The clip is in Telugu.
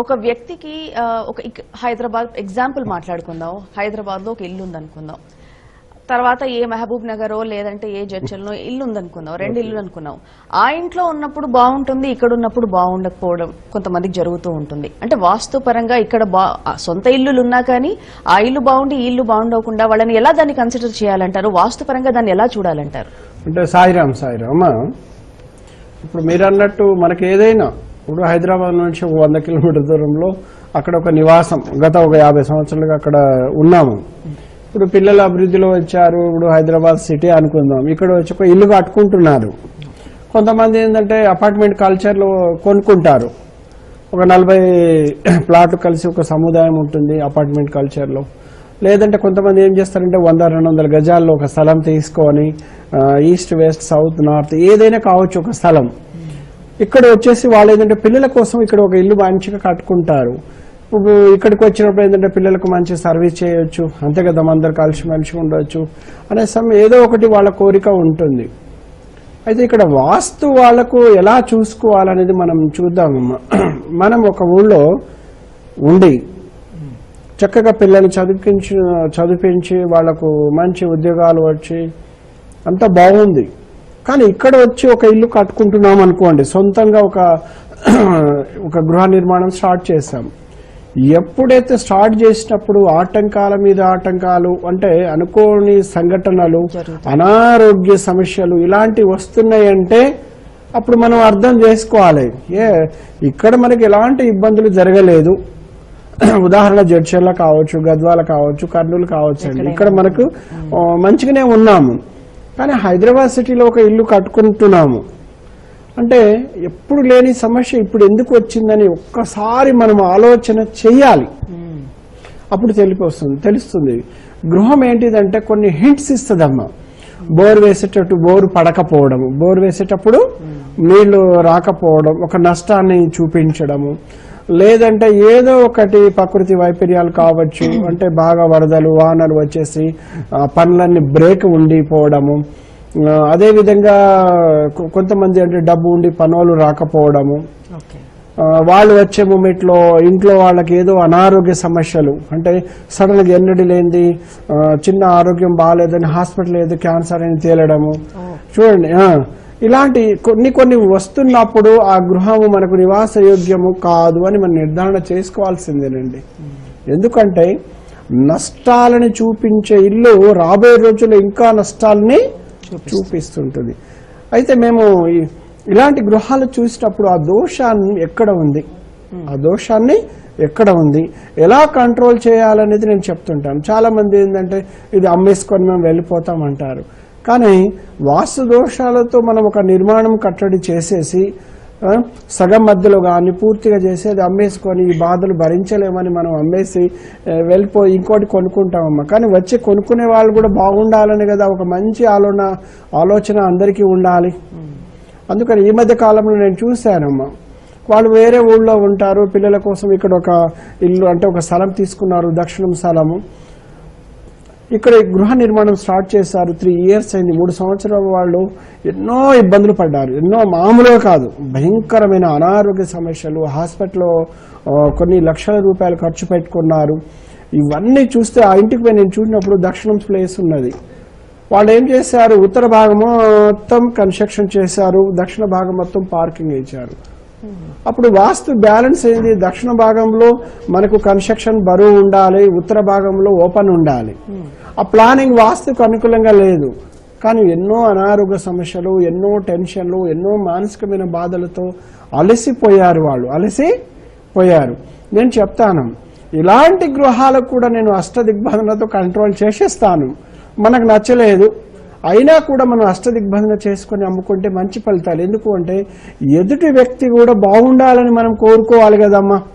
ఒక వ్యక్తికి ఒక హైదరాబాద్ ఎగ్జాంపుల్ మాట్లాడుకుందాం. హైదరాబాద్లో ఒక ఇల్లు ఉందనుకుందాం. తర్వాత ఏ మహబూబ్ నగరో లేదంటే ఏ జడ్చల్లో ఇల్లు ఉందనుకుందాం రెండు ఇల్లు అనుకున్నాం ఆ ఇంట్లో ఉన్నప్పుడు బాగుంటుంది ఇక్కడ ఉన్నప్పుడు బాగుండకపోవడం కొంతమందికి జరుగుతూ ఉంటుంది. అంటే వాస్తు పరంగా ఇక్కడ బా సొంత ఇల్లులు ఉన్నా కానీ ఆ ఇల్లు బాగుండి ఈ ఇల్లు బాగుండకుండా వాళ్ళని ఎలా దాన్ని కన్సిడర్ చేయాలంటారు? వాస్తు పరంగా దాన్ని ఎలా చూడాలంటారు? అంటే సాయిరామ్ సాయిరామ్ ఇప్పుడు మీరు అన్నట్టు మనకి ఏదైనా ఇప్పుడు హైదరాబాద్ నుంచి ఒక వంద కిలోమీటర్ దూరంలో అక్కడ ఒక నివాసం గత ఒక యాభై సంవత్సరాలుగా అక్కడ ఉన్నాము. ఇప్పుడు పిల్లల అభివృద్ధిలో వచ్చారు ఇప్పుడు హైదరాబాద్ సిటీ అనుకుందాం. ఇక్కడ వచ్చి ఒక ఇల్లు కట్టుకుంటున్నారు. కొంతమంది ఏంటంటే అపార్ట్మెంట్ కల్చర్లో కొనుక్కుంటారు. ఒక నలభై ప్లాట్లు కలిసి ఒక సముదాయం ఉంటుంది అపార్ట్మెంట్ కల్చర్లో. లేదంటే కొంతమంది ఏం చేస్తారంటే వంద రెండు వందల గజాల్లో ఒక స్థలం తీసుకొని ఈస్ట్ వెస్ట్ సౌత్ నార్త్ ఏదైనా కావచ్చు ఒక స్థలం. ఇక్కడ వచ్చేసి వాళ్ళు ఏంటంటే పిల్లల కోసం ఇక్కడ ఒక ఇల్లు మంచిగా కట్టుకుంటారు. ఇప్పుడు ఇక్కడికి వచ్చినప్పుడు ఏంటంటే పిల్లలకు మంచి సర్వీస్ చేయొచ్చు. అంతే కదా అందరు కలిసి మనిషి ఉండవచ్చు అనే సమయం ఏదో ఒకటి వాళ్ళ కోరిక ఉంటుంది. అయితే ఇక్కడ వాస్తు వాళ్ళకు ఎలా చూసుకోవాలనేది మనం చూద్దామమ్మా మనం ఒక ఊళ్ళో ఉండి చక్కగా పిల్లల్ని చదివించి చదివించి వాళ్ళకు మంచి ఉద్యోగాలు వచ్చి అంతా బాగుంది. కానీ ఇక్కడ వచ్చి ఒక ఇల్లు కట్టుకుంటున్నాం అనుకోండి సొంతంగా ఒక ఒక గృహ నిర్మాణం స్టార్ట్ చేశాం. ఎప్పుడైతే స్టార్ట్ చేసినప్పుడు ఆటంకాల మీద ఆటంకాలు అంటే అనుకోని సంఘటనలు అనారోగ్య సమస్యలు ఇలాంటివి వస్తున్నాయంటే అప్పుడు మనం అర్థం చేసుకోవాలి. ఏ ఇక్కడ మనకి ఎలాంటి ఇబ్బందులు జరగలేదు. ఉదాహరణ జడ్చర్ల కావచ్చు గద్వాల కావచ్చు కర్నూలు కావచ్చు ఇక్కడ మనకు మంచిగానే ఉన్నాము. కానీ హైదరాబాద్ సిటీలో ఒక ఇల్లు కట్టుకుంటున్నాము. అంటే ఎప్పుడు లేని సమస్య ఇప్పుడు ఎందుకు వచ్చిందని ఒక్కసారి మనం ఆలోచన చెయ్యాలి. అప్పుడు తెలిపొస్తుంది తెలుస్తుంది. గృహం ఏంటిదంటే కొన్ని హింట్స్ ఇస్తుందమ్మా. బోర్ వేసేటట్టు బోరు పడకపోవడము బోర్ వేసేటప్పుడు నీళ్ళు రాకపోవడం ఒక నష్టాన్ని చూపించడము. లేదంటే ఏదో ఒకటి ప్రకృతి వైపర్యాలు కావచ్చు అంటే బాగా వరదలు వానలు వచ్చేసి ఆ, పనులన్నీ బ్రేక్ ఉండిపోవడము. అదేవిధంగా కొంతమంది అంటే డబ్బు ఉండి పనులు రాకపోవడము. వాళ్ళు వచ్చే మూమెంట్లో ఇంట్లో వాళ్ళకి ఏదో అనారోగ్య సమస్యలు. అంటే సడన్గా ఎన్నడి లేనిది చిన్న ఆరోగ్యం బాగాలేదని హాస్పిటల్ ఏదో క్యాన్సర్ అని తేలడము. చూడండి ఇలాంటి కొన్ని కొన్ని వస్తున్నప్పుడు ఆ గృహము మనకు నివాస యోగ్యము కాదు అని మనం నిర్ధారణ చేసుకోవాల్సిందేనండి. ఎందుకంటే నష్టాలని చూపించే ఇల్లు రాబోయే రోజుల్లో ఇంకా నష్టాలని చూపిస్తుంటుంది. అయితే మేము ఇలాంటి గృహాలు చూసినప్పుడు ఆ దోషాన్ని ఎక్కడ ఉంది? ఆ దోషాన్ని ఎక్కడ ఉంది? ఎలా కంట్రోల్ చేయాలనేది నేను చెప్తుంటాను. చాలా మంది ఏంటంటే ఇది అమ్మేసుకొని మేము వెళ్ళిపోతాం అంటారు కానీ వాస్తు దోషాలతో మనం ఒక నిర్మాణం కట్టడి చేసేసి సగం మధ్యలో కానీ పూర్తిగా చేసి అది అమ్మేసుకొని ఈ బాధలు భరించలేమని మనం అమ్మేసి వెళ్ళిపోయి ఇంకోటి కొనుక్కుంటామమ్మా. కానీ వచ్చి కొనుక్కునే వాళ్ళు కూడా బాగుండాలని కదా ఒక మంచి ఆలోచన ఆలోచన అందరికీ ఉండాలి. అందుకని ఈ మధ్య కాలంలో నేను చూశానమ్మా. వాళ్ళు వేరే ఊళ్ళో ఉంటారు పిల్లల కోసం ఇక్కడ ఒక ఇల్లు అంటే ఒక స్థలం తీసుకున్నారు దక్షిణం స్థలము. ఇక్కడ ఈ గృహ నిర్మాణం స్టార్ట్ చేశారు త్రీ ఇయర్స్ అయింది. మూడు సంవత్సరాల వాళ్ళు ఎన్నో ఇబ్బందులు పడ్డారు. ఎన్నో మామూలుగా కాదు. భయంకరమైన అనారోగ్య సమస్యలు హాస్పిటల్లో కొన్ని లక్షల రూపాయలు ఖర్చు పెట్టుకున్నారు. ఇవన్నీ చూస్తే ఆ ఇంటికి పోయి నేను చూసినప్పుడు దక్షిణం ప్లేస్ ఉన్నది. వాళ్ళు ఏం చేశారు? ఉత్తర భాగం మొత్తం కన్స్ట్రక్షన్ చేశారు. దక్షిణ భాగం మొత్తం పార్కింగ్ ఇచ్చారు అప్పుడు వాస్తు బ్యాలెన్స్ ఏంది? దక్షిణ భాగంలో మనకు కన్స్ట్రక్షన్ బరువు ఉండాలి ఉత్తర భాగంలో ఓపెన్ ఉండాలి. ఆ ప్లానింగ్ వాస్తుకు అనుకూలంగా లేదు. కానీ ఎన్నో అనారోగ్య సమస్యలు ఎన్నో టెన్షన్లు ఎన్నో మానసికమైన బాధలతో అలసిపోయారు వాళ్ళు. అలసి పోయారు నేను చెప్తాను ఇలాంటి గృహాలకు కూడా నేను అష్టదిగ్బంధనతో కంట్రోల్ చేసేస్తాను. మనకు నచ్చలేదు. అయినా కూడా మనం అష్టదిగ్బంధన చేసుకొని అమ్ముకుంటే మంచి ఫలితాలు. ఎందుకు అంటే ఎదుటి వ్యక్తి కూడా బాగుండాలని మనం కోరుకోవాలి కదమ్మా.